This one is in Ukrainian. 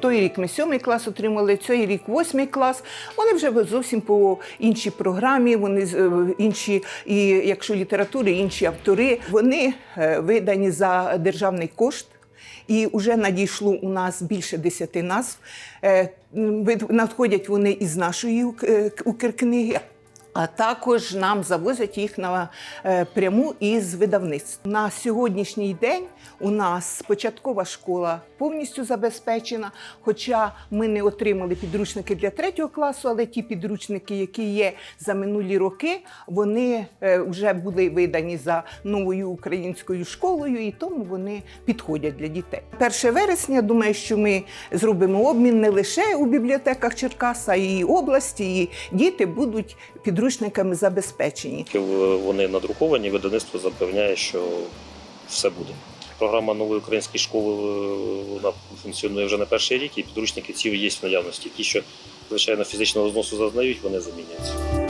Той рік ми сьомий клас отримали, цей рік восьмий клас. Вони вже зовсім по іншій програмі, вони е, інші, і якщо літератури, інші автори, вони е, видані за державний кошт. І вже надійшло у нас більше десяти назв. Е, Надходять вони із нашої Укркниги. А також нам завозять їх на е, пряму із видавництв. На сьогоднішній день у нас початкова школа повністю забезпечена. Хоча ми не отримали підручники для третього класу, але ті підручники, які є за минулі роки, вони е, вже були видані за новою українською школою, і тому вони підходять для дітей. 1 вересня, думаю, що ми зробимо обмін не лише у бібліотеках Черкаса, і області, і діти будуть підручниками забезпечені. Вони надруковані, видавництво запевняє, що все буде. Програма нової української школи е, вона функціонує вже на перший рік, і підручники ці є в наявності. Ті, що звичайно фізичного зносу зазнають, вони заміняються.